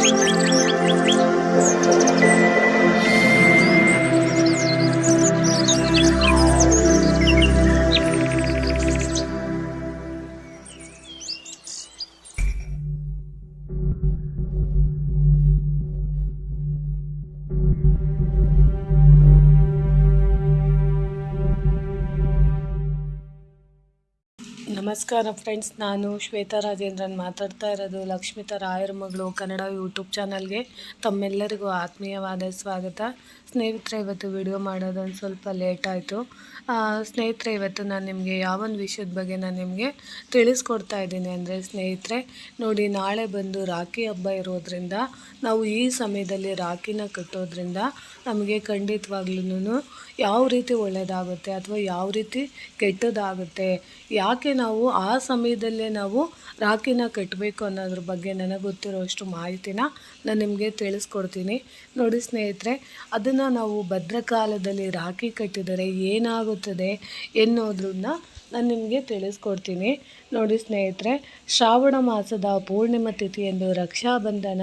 Música ನಮಸ್ಕಾರ ಫ್ರೆಂಡ್ಸ್ ನಾನು ಶ್ವೇತಾ ರಾಜೇಂದ್ರನ್ ಮಾತಾಡ್ತಾ ಇರೋದು ಲಕ್ಷ್ಮಿತಾ ರಾಯರ ಮಗಳು ಕನ್ನಡ ಯೂಟ್ಯೂಬ್ ಚಾನಲ್ಗೆ ತಮ್ಮೆಲ್ಲರಿಗೂ ಆತ್ಮೀಯವಾದ ಸ್ವಾಗತ. ಸ್ನೇಹಿತರೆ, ಇವತ್ತು ವಿಡಿಯೋ ಮಾಡೋದೊಂದು ಸ್ವಲ್ಪ ಲೇಟ್ ಆಯಿತು. ಸ್ನೇಹಿತರೆ, ಇವತ್ತು ನಾನು ನಿಮಗೆ ಯಾವೊಂದು ವಿಷಯದ ಬಗ್ಗೆ ನಾನು ನಿಮಗೆ ತಿಳಿಸ್ಕೊಡ್ತಾ ಇದ್ದೀನಿ ಅಂದರೆ, ಸ್ನೇಹಿತರೆ, ನೋಡಿ, ನಾಳೆ ಬಂದು ರಾಖಿ ಹಬ್ಬ ಇರೋದ್ರಿಂದ, ನಾವು ಈ ಸಮಯದಲ್ಲಿ ರಾಖಿನ ಕಟ್ಟೋದ್ರಿಂದ ನಮಗೆ ಖಂಡಿತವಾಗ್ಲೂ ಯಾವ ರೀತಿ ಒಳ್ಳೆಯದಾಗುತ್ತೆ ಅಥವಾ ಯಾವ ರೀತಿ ಕೆಟ್ಟದಾಗುತ್ತೆ, ಯಾಕೆ ನಾವು ಆ ಸಮಯದಲ್ಲೇ ನಾವು ರಾಖಿನ ಕಟ್ಟಬೇಕು ಅನ್ನೋದ್ರ ಬಗ್ಗೆ ನನಗೆ ಗೊತ್ತಿರೋಷ್ಟು ಮಾಹಿತಿನ ನಾನು ನಿಮಗೆ ತಿಳಿಸ್ಕೊಡ್ತೀನಿ. ನೋಡಿ ಸ್ನೇಹಿತರೆ, ಅದನ್ನು ನಾವು ಭದ್ರಕಾಲದಲ್ಲಿ ರಾಖಿ ಕಟ್ಟಿದರೆ ಏನಾಗುತ್ತದೆ ಎನ್ನುವುದನ್ನ ನಾನು ನಿಮಗೆ ತಿಳಿಸ್ಕೊಡ್ತೀನಿ. ನೋಡಿ ಸ್ನೇಹಿತರೆ, ಶ್ರಾವಣ ಮಾಸದ ಪೂರ್ಣಿಮ ತಿಥಿಯಂದು ರಕ್ಷಾಬಂಧನ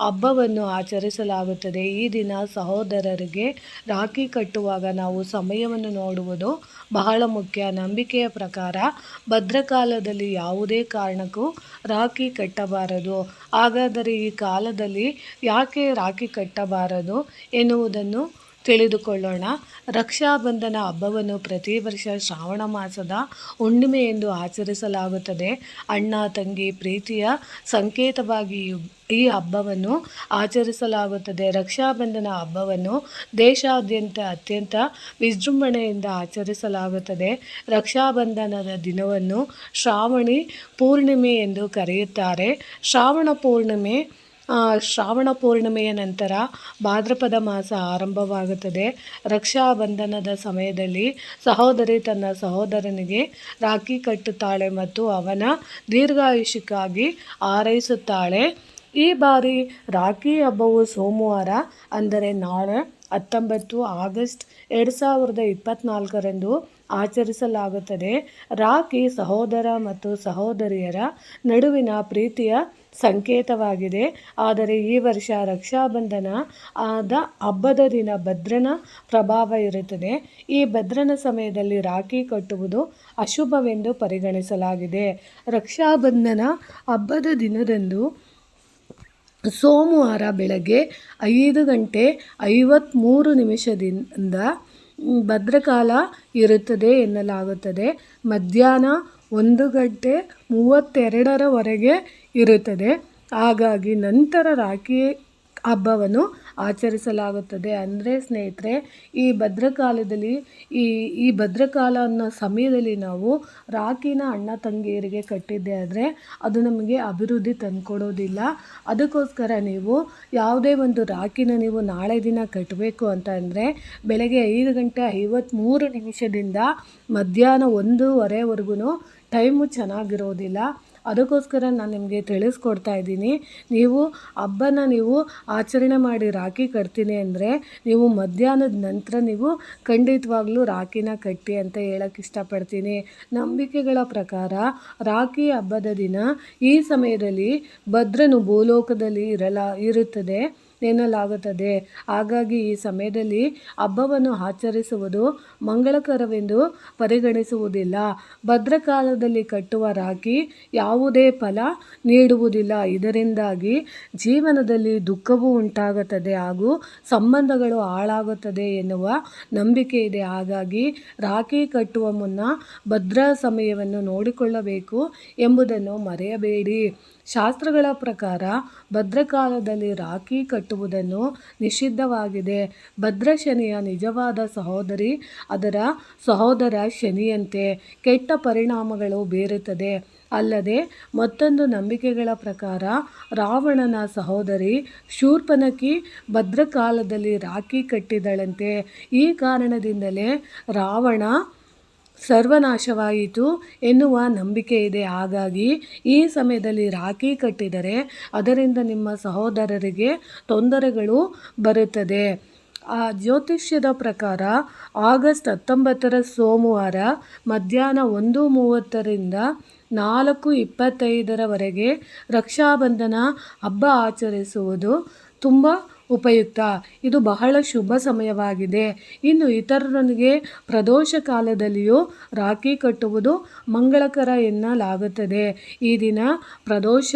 ಹಬ್ಬವನ್ನು ಆಚರಿಸಲಾಗುತ್ತದೆ. ಈ ದಿನ ಸಹೋದರರಿಗೆ ರಾಖಿ ಕಟ್ಟುವಾಗ ನಾವು ಸಮಯವನ್ನು ನೋಡುವುದು ಬಹಳ ಮುಖ್ಯ. ನಂಬಿಕೆಯ ಪ್ರಕಾರ ಭದ್ರಕಾಲದಲ್ಲಿ ಯಾವುದೇ ಕಾರಣಕ್ಕೂ ರಾಖಿ ಕಟ್ಟಬಾರದು. ಹಾಗಾದರೆ ಈ ಕಾಲದಲ್ಲಿ ಯಾಕೆ ರಾಖಿ ಕಟ್ಟಬಾರದು ಎನ್ನುವುದನ್ನು ತಿಳಿದುಕೊಳ್ಳೋಣ. ರಕ್ಷಾಬಂಧನ ಹಬ್ಬವನ್ನು ಪ್ರತಿ ವರ್ಷ ಶ್ರಾವಣ ಮಾಸದ ಹುಣ್ಣಿಮೆ ಎಂದು ಆಚರಿಸಲಾಗುತ್ತದೆ. ಅಣ್ಣ, ತಂಗಿ ಪ್ರೀತಿಯ ಸಂಕೇತವಾಗಿ ಈ ಹಬ್ಬವನ್ನು ಆಚರಿಸಲಾಗುತ್ತದೆ. ರಕ್ಷಾಬಂಧನ ಹಬ್ಬವನ್ನು ದೇಶಾದ್ಯಂತ ಅತ್ಯಂತ ವಿಜೃಂಭಣೆಯಿಂದ ಆಚರಿಸಲಾಗುತ್ತದೆ. ರಕ್ಷಾಬಂಧನದ ದಿನವನ್ನು ಶ್ರಾವಣಿ ಪೂರ್ಣಿಮೆ ಎಂದು ಕರೆಯುತ್ತಾರೆ. ಶ್ರಾವಣ ಪೂರ್ಣಿಮೆ ಶ್ರಾವಣ ಪೂರ್ಣಿಮೆಯ ನಂತರ ಭಾದ್ರಪದ ಮಾಸ ಆರಂಭವಾಗುತ್ತದೆ. ರಕ್ಷಾಬಂಧನದ ಸಮಯದಲ್ಲಿ ಸಹೋದರಿ ತನ್ನ ಸಹೋದರನಿಗೆ ರಾಖಿ ಕಟ್ಟುತ್ತಾಳೆ ಮತ್ತು ಅವನ ದೀರ್ಘಾಯುಷ್ಯಕ್ಕಾಗಿ ಹಾರೈಸುತ್ತಾಳೆ. ಈ ಬಾರಿ ರಾಖಿ ಹಬ್ಬವು ಸೋಮವಾರ, ಅಂದರೆ ನಾಳೆ ಹತ್ತೊಂಬತ್ತು ಆಗಸ್ಟ್ ಎರಡು ಸಾವಿರದ ಇಪ್ಪತ್ತ್ನಾಲ್ಕರಂದು ಆಚರಿಸಲಾಗುತ್ತದೆ. ರಾಖಿ ಸಹೋದರ ಮತ್ತು ಸಹೋದರಿಯರ ನಡುವಿನ ಪ್ರೀತಿಯ ಸಂಕೇತವಾಗಿದೆ. ಆದರೆ ಈ ವರ್ಷ ರಕ್ಷಾಬಂಧನ ಆದ ಹಬ್ಬದ ದಿನ ಭದ್ರನ ಪ್ರಭಾವ ಇರುತ್ತದೆ. ಈ ಭದ್ರನ ಸಮಯದಲ್ಲಿ ರಾಖಿ ಕಟ್ಟುವುದು ಅಶುಭವೆಂದು ಪರಿಗಣಿಸಲಾಗಿದೆ. ರಕ್ಷಾಬಂಧನ ಹಬ್ಬದ ದಿನದಂದು ಸೋಮವಾರ ಬೆಳಗ್ಗೆ ಐದು ಗಂಟೆ ಐವತ್ತ್ಮೂರು ನಿಮಿಷದಿಂದ ಭದ್ರಕಾಲ ಇರುತ್ತದೆ ಎನ್ನಲಾಗುತ್ತದೆ. ಮಧ್ಯಾಹ್ನ ಒಂದು ಗಂಟೆ ಮೂವತ್ತೆರಡರವರೆಗೆ ಇರುತ್ತದೆ. ಹಾಗಾಗಿ ನಂತರ ರಾಖಿ ಹಬ್ಬವನ್ನು ಆಚರಿಸಲಾಗುತ್ತದೆ. ಅಂದರೆ ಸ್ನೇಹಿತರೆ, ಈ ಭದ್ರಕಾಲದಲ್ಲಿ, ಈ ಈ ಭದ್ರಕಾಲ ಅನ್ನೋ ಸಮಯದಲ್ಲಿ ನಾವು ರಾಖಿನ ಅಣ್ಣ ತಂಗಿಯರಿಗೆ ಕಟ್ಟಿದ್ದೆ ಆದರೆ ಅದು ನಮಗೆ ಅಭಿವೃದ್ಧಿ ತಂದುಕೊಡೋದಿಲ್ಲ. ಅದಕ್ಕೋಸ್ಕರ ನೀವು ಯಾವುದೇ ಒಂದು ರಾಖಿನ ನೀವು ನಾಳೆ ದಿನ ಕಟ್ಟಬೇಕು ಅಂತ ಅಂದರೆ ಬೆಳಗ್ಗೆ ಐದು ಗಂಟೆ ಐವತ್ತ್ಮೂರು ನಿಮಿಷದಿಂದ ಮಧ್ಯಾಹ್ನ ಒಂದೂವರೆವರೆಗೂ ಟೈಮು ಚೆನ್ನಾಗಿರೋದಿಲ್ಲ. ಅದಕ್ಕೋಸ್ಕರ ನಾನು ನಿಮಗೆ ತಿಳಿಸ್ಕೊಡ್ತಾ ಇದ್ದೀನಿ. ನೀವು ಹಬ್ಬನ ನೀವು ಆಚರಣೆ ಮಾಡಿ ರಾಖಿ ಕಟ್ತೀನಿ ಅಂದರೆ ನೀವು ಮಧ್ಯಾಹ್ನದ ನಂತರ ನೀವು ಖಂಡಿತವಾಗ್ಲೂ ರಾಖಿನ ಕಟ್ಟಿ ಅಂತ ಹೇಳಕ್ಕೆ ಇಷ್ಟಪಡ್ತೀನಿ. ನಂಬಿಕೆಗಳ ಪ್ರಕಾರ ರಾಖಿ ಹಬ್ಬದ ದಿನ ಈ ಸಮಯದಲ್ಲಿ ಭದ್ರನು ಭೂಲೋಕದಲ್ಲಿ ಇರಲ, ಇರುತ್ತದೆ. ಎನ್ನಲಾಗುತ್ತದೆ ಹಾಗಾಗಿ ಈ ಸಮಯದಲ್ಲಿ ಹಬ್ಬವನ್ನು ಆಚರಿಸುವುದು ಮಂಗಳಕರವೆಂದು ಪರಿಗಣಿಸುವುದಿಲ್ಲ. ಭದ್ರಕಾಲದಲ್ಲಿ ಕಟ್ಟುವ ರಾಖಿ ಯಾವುದೇ ಫಲ ನೀಡುವುದಿಲ್ಲ. ಇದರಿಂದಾಗಿ ಜೀವನದಲ್ಲಿ ದುಃಖವೂ ಉಂಟಾಗುತ್ತದೆ ಹಾಗೂ ಸಂಬಂಧಗಳು ಹಾಳಾಗುತ್ತದೆ ಎನ್ನುವ ನಂಬಿಕೆ ಇದೆ. ಹಾಗಾಗಿ ರಾಖಿ ಕಟ್ಟುವ ಮುನ್ನ ಭದ್ರ ಸಮಯವನ್ನು ನೋಡಿಕೊಳ್ಳಬೇಕು ಎಂಬುದನ್ನು ಮರೆಯಬೇಡಿ. ಶಾಸ್ತ್ರಗಳ ಪ್ರಕಾರ ಭದ್ರಕಾಲದಲ್ಲಿ ರಾಖಿ ಕಟ್ಟುವುದನ್ನು ನಿಷಿದ್ಧವಾಗಿದೆ. ಭದ್ರಶನಿಯ ನಿಜವಾದ ಸಹೋದರಿ ಅದರ ಸಹೋದರ ಶನಿಯಂತೆ ಕೆಟ್ಟ ಪರಿಣಾಮಗಳು ಬೀರುತ್ತದೆ. ಅಲ್ಲದೆ ಮತ್ತೊಂದು ನಂಬಿಕೆಗಳ ಪ್ರಕಾರ ರಾವಣನ ಸಹೋದರಿ ಶೂರ್ಪನಕಿ ಭದ್ರಕಾಲದಲ್ಲಿ ರಾಖಿ ಕಟ್ಟಿದಳಂತೆ ಈ ಕಾರಣದಿಂದಲೇ ರಾವಣ ಸರ್ವನಾಶವಾಯಿತು ಎನ್ನುವ ನಂಬಿಕೆ ಇದೆ. ಹಾಗಾಗಿ ಈ ಸಮಯದಲ್ಲಿ ರಾಖಿ ಕಟ್ಟಿದರೆ ಅದರಿಂದ ನಿಮ್ಮ ಸಹೋದರರಿಗೆ ತೊಂದರೆಗಳು ಬರುತ್ತದೆ. ಆ ಜ್ಯೋತಿಷ್ಯದ ಪ್ರಕಾರ ಆಗಸ್ಟ್ ಹತ್ತೊಂಬತ್ತರ ಸೋಮವಾರ ಮಧ್ಯಾಹ್ನ ಒಂದು ಮೂವತ್ತರಿಂದ ನಾಲ್ಕು ಇಪ್ಪತ್ತೈದರವರೆಗೆ ರಕ್ಷಾಬಂಧನ ಹಬ್ಬ ಆಚರಿಸುವುದು ತುಂಬ ಉಪಯುಕ್ತ. ಇದು ಬಹಳ ಶುಭ ಸಮಯವಾಗಿದೆ. ಇನ್ನು ಇತರರೊಂದಿಗೆ ಪ್ರದೋಷ ಕಾಲದಲ್ಲಿಯೂ ರಾಖಿ ಕಟ್ಟುವುದು ಮಂಗಳಕರ ಎನ್ನಲಾಗುತ್ತದೆ. ಈ ದಿನ ಪ್ರದೋಷ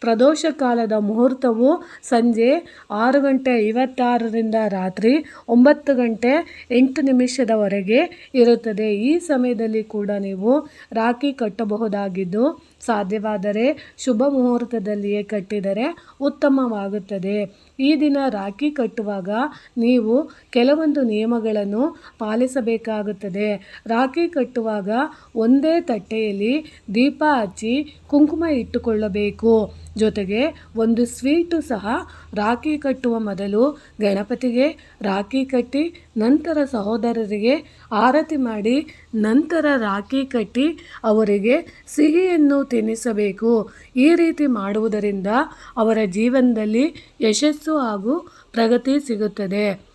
ಪ್ರದೋಷ ಕಾಲದ ಮುಹೂರ್ತವು ಸಂಜೆ ಆರು ಗಂಟೆ ಐವತ್ತಾರರಿಂದ ರಾತ್ರಿ ಒಂಬತ್ತು ಗಂಟೆ ಎಂಟು ನಿಮಿಷದವರೆಗೆ ಇರುತ್ತದೆ. ಈ ಸಮಯದಲ್ಲಿ ಕೂಡ ನೀವು ರಾಖಿ ಕಟ್ಟಬಹುದಾಗಿದ್ದು ಸಾಧ್ಯವಾದರೆ ಶುಭ ಮುಹೂರ್ತದಲ್ಲಿಯೇ ಕಟ್ಟಿದರೆ ಉತ್ತಮವಾಗುತ್ತದೆ. ಈ ದಿನ ರಾಖಿ ಕಟ್ಟುವಾಗ ನೀವು ಕೆಲವೊಂದು ನಿಯಮಗಳನ್ನು ಪಾಲಿಸಬೇಕಾಗುತ್ತದೆ. ರಾಖಿ ಕಟ್ಟುವಾಗ ಒಂದೇ ತಟ್ಟೆಯಲ್ಲಿ ದೀಪ ಹಚ್ಚಿ ಕುಂಕುಮ ಇಟ್ಟುಕೊಳ್ಳಬೇಕು. ಜೊತೆಗೆ ಒಂದು ಸ್ವೀಟು ಸಹ ರಾಖಿ ಕಟ್ಟುವ ಮೊದಲು ಗಣಪತಿಗೆ ರಾಖಿ ಕಟ್ಟಿ ನಂತರ ಸಹೋದರರಿಗೆ ಆರತಿ ಮಾಡಿ ನಂತರ ರಾಖಿ ಕಟ್ಟಿ ಅವರಿಗೆ ಸಿಹಿಯನ್ನು ತಿನ್ನಿಸಬೇಕು ಈ ರೀತಿ ಮಾಡುವುದರಿಂದ ಅವರ ಜೀವನದಲ್ಲಿ ಯಶಸ್ಸು ಹಾಗೂ ಪ್ರಗತಿ ಸಿಗುತ್ತದೆ.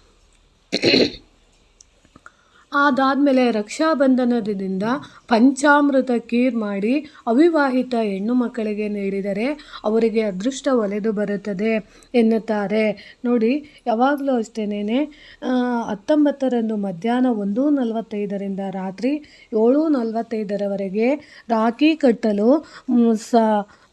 ಅದಾದಮೇಲೆ ರಕ್ಷಾಬಂಧನದಿಂದ ಪಂಚಾಮೃತ ಕೀರ್ ಮಾಡಿ ಅವಿವಾಹಿತ ಹೆಣ್ಣು ಮಕ್ಕಳಿಗೆ ನೀಡಿದರೆ ಅವರಿಗೆ ಅದೃಷ್ಟ ಒಲೆದು ಬರುತ್ತದೆ ಎನ್ನುತ್ತಾರೆ. ನೋಡಿ, ಯಾವಾಗಲೂ ಅಷ್ಟೇನೇ ಹತ್ತೊಂಬತ್ತರಂದು ಮಧ್ಯಾಹ್ನ ಒಂದು ನಲವತ್ತೈದರಿಂದ ರಾತ್ರಿ ಏಳು ನಲವತ್ತೈದರವರೆಗೆ ರಾಖಿ ಕಟ್ಟಲು ಸ,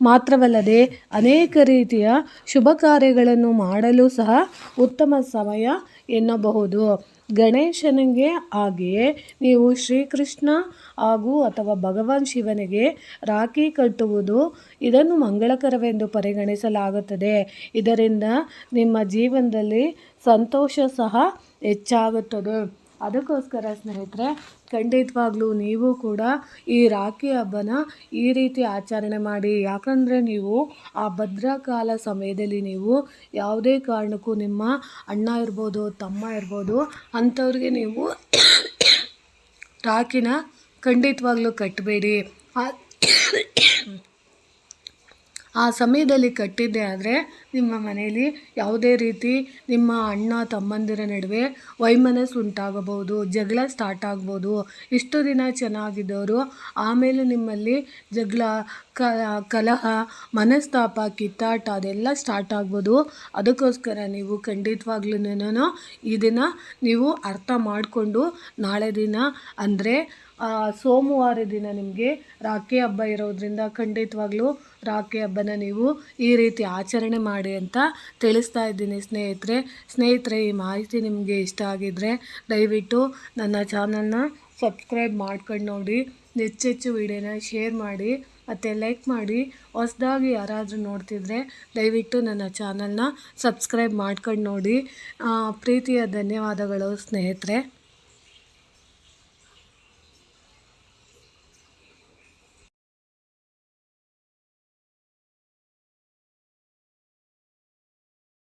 ಮಾತ್ರವಲ್ಲದೆ ಅನೇಕ ರೀತಿಯ ಶುಭ ಕಾರ್ಯಗಳನ್ನು ಮಾಡಲು ಸಹ ಉತ್ತಮ ಸಮಯ ಎನ್ನಬಹುದು. ಗಣೇಶನಿಗೆ ಹಾಗೆಯೇ ನೀವು ಶ್ರೀಕೃಷ್ಣ ಹಾಗೂ ಅಥವಾ ಭಗವಾನ್ ಶಿವನಿಗೆ ರಾಖಿ ಕಟ್ಟುವುದು ಇದನ್ನು ಮಂಗಳಕರವೆಂದು ಪರಿಗಣಿಸಲಾಗುತ್ತದೆ. ಇದರಿಂದ ನಿಮ್ಮ ಜೀವನದಲ್ಲಿ ಸಂತೋಷ ಸಹ ಹೆಚ್ಚಾಗುತ್ತದೆ. ಅದಕ್ಕೋಸ್ಕರ ಸ್ನೇಹಿತರೆ ಖಂಡಿತವಾಗ್ಲೂ ನೀವು ಕೂಡ ಈ ರಾಖಿ ಹಬ್ಬನ ಈ ರೀತಿ ಆಚರಣೆ ಮಾಡಿ. ಯಾಕಂದರೆ ನೀವು ಆ ಭದ್ರಕಾಲ ಸಮಯದಲ್ಲಿ ನೀವು ಯಾವುದೇ ಕಾರಣಕ್ಕೂ ನಿಮ್ಮ ಅಣ್ಣ ಇರ್ಬೋದು, ತಮ್ಮ ಇರ್ಬೋದು, ಅಂಥವ್ರಿಗೆ ನೀವು ರಾಖಿನ ಖಂಡಿತವಾಗ್ಲೂ ಕಟ್ಟಬೇಡಿ. ಆ ಸಮಯದಲ್ಲಿ ಕಟ್ಟಿದ್ದೆ ಆದರೆ ನಿಮ್ಮ ಮನೆಯಲ್ಲಿ ಯಾವುದೇ ರೀತಿ ನಿಮ್ಮ ಅಣ್ಣ ತಮ್ಮಂದಿರ ನಡುವೆ ವೈಮನಸ್ಸು ಉಂಟಾಗಬಹುದು, ಜಗಳ ಸ್ಟಾರ್ಟ್ ಆಗ್ಬೋದು, ಇಷ್ಟು ದಿನ ಚೆನ್ನಾಗಿದ್ದವರು, ಆಮೇಲೆ ನಿಮ್ಮಲ್ಲಿ ಜಗಳ ಕಲಹ, ಮನಸ್ತಾಪ, ಕಿತ್ತಾಟ ಅದೆಲ್ಲ ಸ್ಟಾರ್ಟ್ ಆಗ್ಬೋದು. ಅದಕ್ಕೋಸ್ಕರ ನೀವು ಖಂಡಿತವಾಗ್ಲೂ ಇದನ್ನು ದಿನ ನೀವು ಅರ್ಥ ಮಾಡಿಕೊಂಡು ನಾಳೆ ದಿನ ಅಂದರೆ ಸೋಮವಾರ ದಿನ ನಿಮಗೆ ರಾಖಿ ಹಬ್ಬ ಇರೋದ್ರಿಂದ ಖಂಡಿತವಾಗ್ಲೂ ರಾಖಿ ಹಬ್ಬನ ನೀವು ಈ ರೀತಿ ಆಚರಣೆ ಮಾಡಿ ಅಂತ ತಿಳಿಸ್ತಾ ಇದ್ದೀನಿ ಸ್ನೇಹಿತರೆ. ಸ್ನೇಹಿತರೆ, ಈ ಮಾಹಿತಿ ನಿಮಗೆ ಇಷ್ಟ ಆಗಿದ್ದರೆ ದಯವಿಟ್ಟು ನನ್ನ ಚಾನಲ್ನ ಸಬ್ಸ್ಕ್ರೈಬ್ ಮಾಡ್ಕೊಂಡು ನೋಡಿ. ಹೆಚ್ಚೆಚ್ಚು ವಿಡಿಯೋನ ಶೇರ್ ಮಾಡಿ. ಮತ್ತು ಲೈಕ್ ಮಾಡಿ, ಹೊಸ್ದಾಗಿ ಯಾರಾದರೂ ನೋಡ್ತಿದ್ರೆ ದಯವಿಟ್ಟು ನನ್ನ ಚಾನಲ್ನ ಸಬ್ಸ್ಕ್ರೈಬ್ ಮಾಡ್ಕೊಂಡು ನೋಡಿ. ಪ್ರೀತಿಯ ಧನ್ಯವಾದಗಳು ಸ್ನೇಹಿತರೆ.